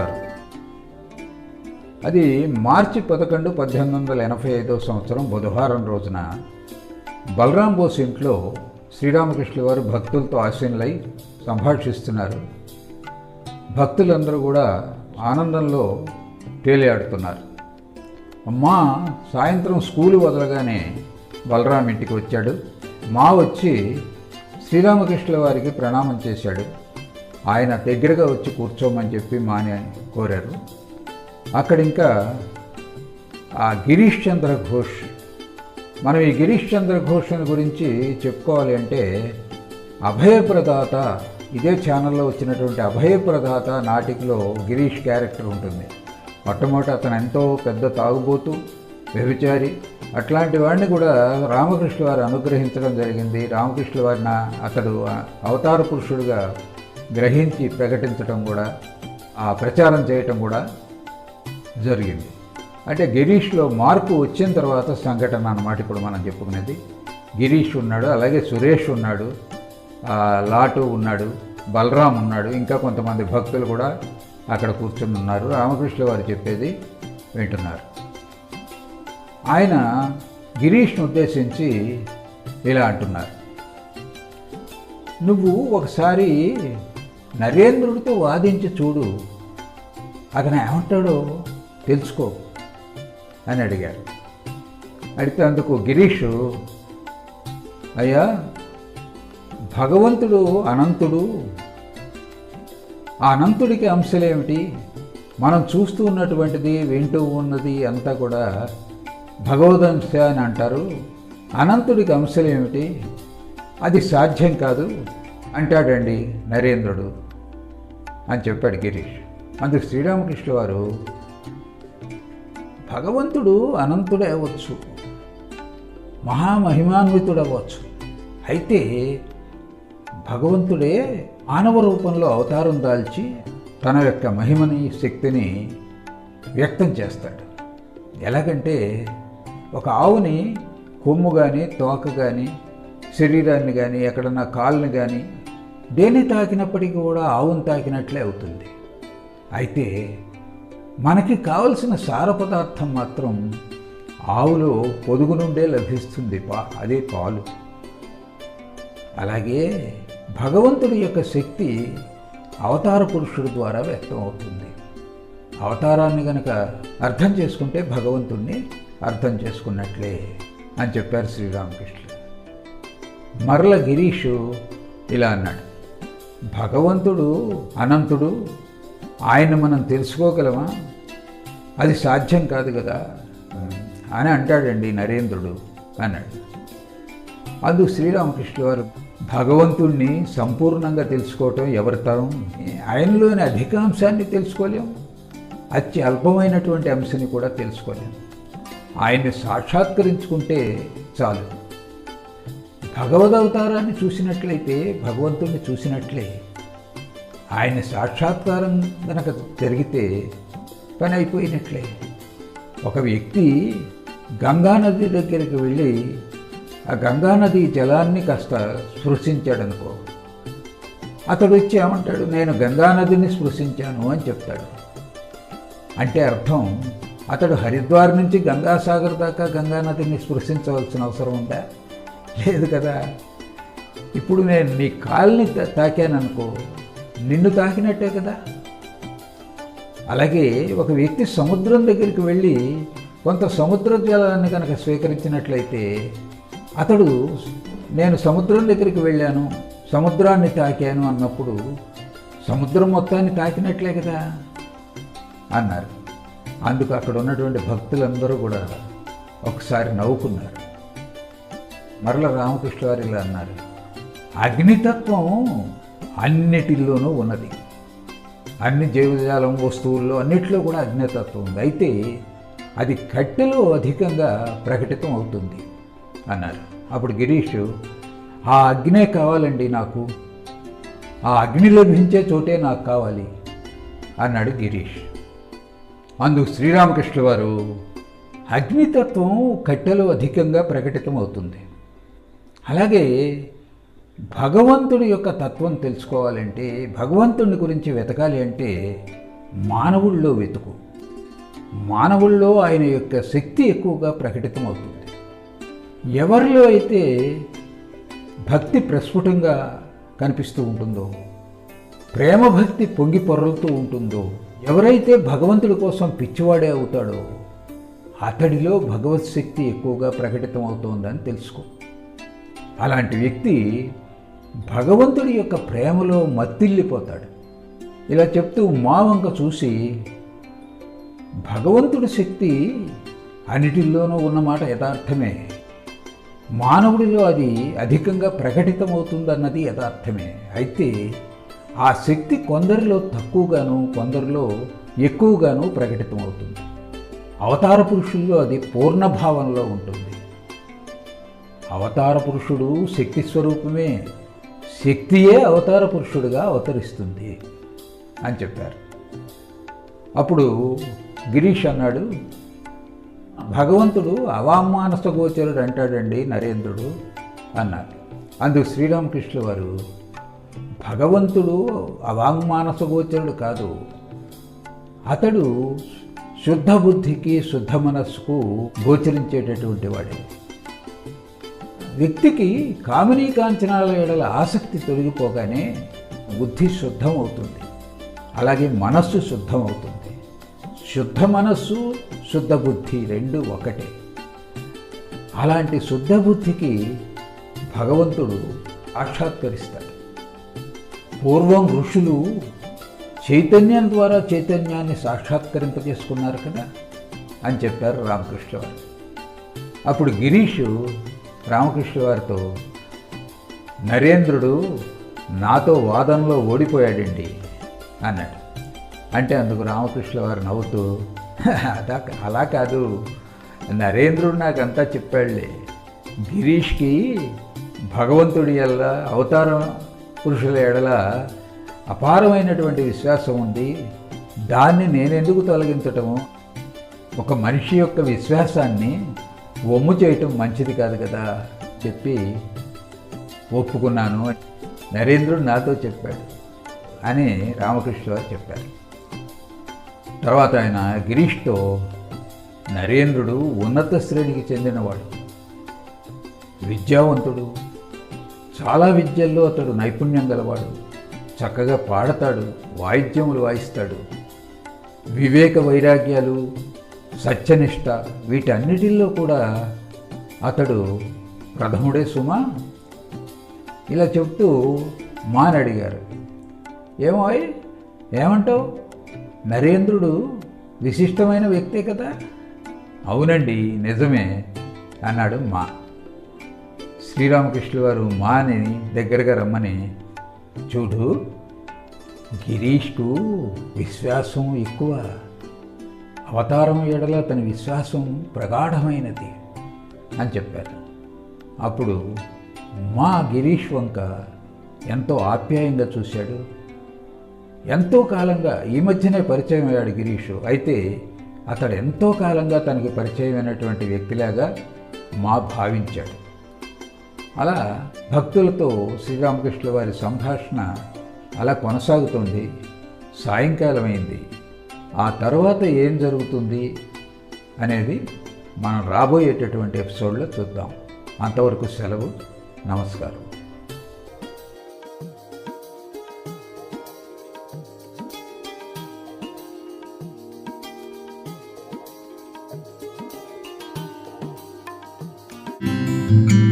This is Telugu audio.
నమస్కారం. అది మార్చి పదకొండు పద్దెనిమిది వందల ఎనభై ఐదో సంవత్సరం బుధవారం రోజున బలరాం బోస్ ఇంట్లో శ్రీరామకృష్ణ వారు భక్తులతో ఆశీనులై సంభాషిస్తున్నారు. భక్తులందరూ కూడా ఆనందంలో తేలియాడుతున్నారు. అమ్మా సాయంత్రం స్కూలు వదలగానే బలరాం ఇంటికి వచ్చాడు. మా వచ్చి శ్రీరామకృష్ణుల వారికి ప్రణామం చేశాడు. ఆయన దగ్గరగా వచ్చి కూర్చోమని చెప్పి మాని కోరారు. అక్కడ ఇంకా ఆ గిరీష్ చంద్ర ఘోష్ మనం ఈ గిరీష్ చంద్ర ఘోష్ని గురించి చెప్పుకోవాలి అంటే అభయప్రదాత ఇదే ఛానల్లో వచ్చినటువంటి అభయప్రదాత నాటికలో గిరీష్ క్యారెక్టర్ ఉంటుంది. మొట్టమొదట అతను ఎంతో పెద్ద తాగుబోతు వ్యభిచారి. అట్లాంటి వాడిని కూడా రామకృష్ణ వారు అనుగ్రహించడం జరిగింది. రామకృష్ణ వారిని అతడు అవతార పురుషుడిగా గ్రహించి ప్రకటించడం కూడా ఆ ప్రచారం చేయటం కూడా జరిగింది. అంటే గిరీష్లో మార్పు వచ్చిన తర్వాత సంఘటన అన్నమాట ఇప్పుడు మనం చెప్పుకునేది. గిరీష్ ఉన్నాడు అలాగే సురేష్ ఉన్నాడు లాటు ఉన్నాడు బలరాం ఉన్నాడు ఇంకా కొంతమంది భక్తులు కూడా అక్కడ కూర్చుని ఉన్నారు. రామకృష్ణ వారు చెప్పేది వింటున్నారు. ఆయన గిరీష్ను ఉద్దేశించి ఇలా అంటున్నారు. నువ్వు ఒకసారి నరేంద్రుడితో వాదించి చూడు. అతను ఏమంటాడో తెలుసుకో అని అడిగారు అడిగితే అందుకు గిరీష్ అయ్యా భగవంతుడు అనంతుడు. ఆ అనంతుడికి అంశలేమిటి? మనం చూస్తూ ఉన్నటువంటిది వింటూ ఉన్నది అంతా కూడా భగవదంశ అని అంటారు. అనంతుడికి అంశలేమిటి? అది సాధ్యం కాదు. అంటాడండి నరేంద్రుడు. అని చెప్పాడు గిరీష్. అందుకు శ్రీరామకృష్ణ వారు భగవంతుడు అనంతుడే అవ్వచ్చు మహామహిమాన్వితుడు అవ్వచ్చు అయితే భగవంతుడే మానవ రూపంలో అవతారం దాల్చి తన యొక్క మహిమని శక్తిని వ్యక్తం చేస్తాడు. ఎలాగంటే ఒక ఆవుని కొమ్ము కానీ తోక కానీ శరీరాన్ని కానీ ఎక్కడన్నా కాళ్ళని కానీ దేన్ని తాకినప్పటికీ కూడా ఆవును తాకినట్లే అవుతుంది. అయితే మనకి కావలసిన సార పదార్థం మాత్రం ఆవులో పొదుగు నుండే లభిస్తుంది పా అదే పాలు. అలాగే భగవంతుడి యొక్క శక్తి అవతార పురుషుడి ద్వారా వ్యక్తం అవుతుంది. అవతారాన్ని గనక అర్థం చేసుకుంటే భగవంతుణ్ణి అర్థం చేసుకున్నట్లే అని చెప్పారు శ్రీరామకృష్ణ మరల గిరీషు ఇలా అన్నాడు. భగవంతుడు అనంతుడు ఆయన మనం తెలుసుకోగలమా? అది సాధ్యం కాదు కదా? అని అంటాడండి నరేంద్రుడు అన్నాడు. అందు శ్రీరామకృష్ణ వారు భగవంతుణ్ణి సంపూర్ణంగా తెలుసుకోవటం ఎవరి తరం? ఆయనలోని అధికాంశాన్ని తెలుసుకోలేం. అతి అల్పమైనటువంటి అంశాన్ని కూడా తెలుసుకోలేం. ఆయన్ని సాక్షాత్కరించుకుంటే చాలు. భగవదవతారాన్ని చూసినట్లయితే భగవంతుణ్ణి చూసినట్లే. ఆయన సాక్షాత్కారం కనుక జరిగితే పని అయిపోయినట్లే. ఒక వ్యక్తి గంగానది దగ్గరికి వెళ్ళి ఆ గంగానది జలాన్ని కాస్త స్పృశించాడనుకో. అతడు వచ్చి ఏమంటాడు నేను గంగానదిని స్పృశించాను అని చెప్తాడు. అంటే అర్థం అతడు హరిద్వార్ నుంచి గంగాసాగర్ దాకా గంగానదిని స్పృశించవలసిన అవసరం ఉందా? లేదు కదా. ఇప్పుడు నేను నీ కాల్ని తా- తాకాననుకో నిన్ను తాకినట్టే కదా. అలాగే ఒక వ్యక్తి సముద్రం దగ్గరికి వెళ్ళి కొంత సముద్ర జలాన్ని కనుక స్వీకరించినట్లయితే అతడు నేను సముద్రం దగ్గరికి వెళ్ళాను సముద్రాన్ని తాకాను అన్నప్పుడు సముద్రం మొత్తాన్ని తాకినట్లే కదా అన్నారు. అందుకు అక్కడ ఉన్నటువంటి భక్తులందరూ కూడా ఒకసారి నవ్వుకున్నారు. మరల రామకృష్ణ గారు ఇలా అన్నారు. అగ్నితత్వం అన్నిటిల్లోనూ ఉన్నది. అన్ని జీవజాలం వస్తువుల్లో అన్నిటిలో కూడా అగ్నితత్వం ఉంది. అయితే అది కట్టెలో అధికంగా ప్రకటితం అవుతుంది అన్నారు. అప్పుడు గిరీష్ ఆ అగ్నే కావాలండి నాకు. ఆ అగ్ని లభించే చోటే నాకు కావాలి అన్నాడు గిరీష్. అందుకు శ్రీరామకృష్ణ వారు అగ్నితత్వం కట్టెలో అధికంగా ప్రకటితం అవుతుంది. అలాగే భగవంతుడి యొక్క తత్వం తెలుసుకోవాలంటే భగవంతుడి గురించి వెతకాలి అంటే మానవుల్లో వెతుకు. మానవుల్లో ఆయన యొక్క శక్తి ఎక్కువగా ప్రకటితమవుతుంది. ఎవరిలో అయితే భక్తి ప్రస్ఫుటంగా కనిపిస్తూ ఉంటుందో ప్రేమ భక్తి పొంగి పొరలుతూ ఉంటుందో ఎవరైతే భగవంతుడి కోసం పిచ్చివాడే అవుతాడో అతడిలో భగవత్ శక్తి ఎక్కువగా ప్రకటితం అవుతోందని తెలుసుకో. అలాంటి వ్యక్తి భగవంతుడి యొక్క ప్రేమలో మత్తిల్లిపోతాడు. ఇలా చెప్తూ మా వంక చూసి భగవంతుడి శక్తి అన్నిటిల్లోనూ ఉన్నమాట యథార్థమే. మానవుడిలో అది అధికంగా ప్రకటితమవుతుందన్నది యథార్థమే. అయితే ఆ శక్తి కొందరిలో తక్కువగాను కొందరిలో ఎక్కువగాను ప్రకటితమవుతుంది. అవతార పురుషుల్లో అది పూర్ణభావంలో ఉంటుంది. అవతార పురుషుడు శక్తి స్వరూపమే. శక్తియే అవతార పురుషుడుగా అవతరిస్తుంది అని చెప్పారు. అప్పుడు గిరీష్ అన్నాడు భగవంతుడు అవామానస గోచరుడు అంటాడండి నరేంద్రుడు అన్నారు. అందుకు శ్రీరామకృష్ణ వారు భగవంతుడు అవాంగ్మానస గోచరుడు కాదు. అతడు శుద్ధ బుద్ధికి శుద్ధ మనస్సుకు గోచరించేటటువంటి వాడే వ్యక్తికి కామినీ కాంచనాల ఎడల ఆసక్తి తొలగిపోగానే బుద్ధి శుద్ధం అవుతుంది అలాగే మనస్సు శుద్ధం అవుతుంది శుద్ధ మనస్సు శుద్ధ బుద్ధి రెండు ఒకటే. అలాంటి శుద్ధ బుద్ధికి భగవంతుడు ఆక్షాత్కరిస్తాడు. పూర్వం ఋషులు చైతన్యం ద్వారా చైతన్యాన్ని సాక్షాత్కరింపజేసుకున్నారు కదా అని చెప్పారు రామకృష్ణ వారు అప్పుడు గిరీషు రామకృష్ణ వారితో నరేంద్రుడు నాతో వాదనలో ఓడిపోయాడండి అన్నాడు. అంటే అందుకు రామకృష్ణ వారు నవ్వుతూ అదా అలా కాదు. నరేంద్రుడు నాకంతా చెప్పాడులే. గిరీష్కి భగవంతుడి ఎల్ల అవతారం పురుషుల ఎడల అపారమైనటువంటి విశ్వాసం ఉంది. దాన్ని నేనెందుకు తొలగించటము? ఒక మనిషి యొక్క విశ్వాసాన్ని ఒమ్ము చేయటం మంచిది కాదు కదా చెప్పి ఒప్పుకున్నాను నరేంద్రుడు నాతో చెప్పాడు అని రామకృష్ణ చెప్పారు. తర్వాత ఆయన గిరీష్తో నరేంద్రుడు ఉన్నత శ్రేణికి చెందినవాడు. విద్యావంతుడు చాలా విద్యల్లో అతడు నైపుణ్యం గలవాడు చక్కగా పాడతాడు వాయిద్యములు వాయిస్తాడు వివేక వైరాగ్యాలు సత్యనిష్ట వీటన్నిటిల్లో కూడా అతడు ప్రథముడే సుమా? ఇలా చెప్తూ మాని అడిగారు. ఏమో ఏమంటావు? నరేంద్రుడు విశిష్టమైన వ్యక్తే కదా? అవునండి నిజమే అన్నాడు మా. శ్రీరామకృష్ణుల వారు మాని దగ్గరగా రమ్మని చూడు గిరీష్కు విశ్వాసం ఎక్కువ. అవతారం ఎడల తన విశ్వాసం ప్రగాఢమైనది అని చెప్పారు. అప్పుడు మా గిరీష్ వంక ఎంతో ఆప్యాయంగా చూశాడు. ఎంతో కాలంగా ఈ మధ్యనే పరిచయం అయ్యాడు గిరీషు. అయితే అతడు ఎంతో కాలంగా తనకి పరిచయమైనటువంటి వ్యక్తిలాగా మా భావించాడు. అలా భక్తులతో శ్రీరామకృష్ణ వారి సంభాషణ అలా కొనసాగుతుంది. సాయంకాలం అయింది ఆ తర్వాత ఏం జరుగుతుంది అనేది మనం రాబోయేటటువంటి ఎపిసోడ్లో చూద్దాం అంతవరకు సెలవు నమస్కారం thank mm -hmm. you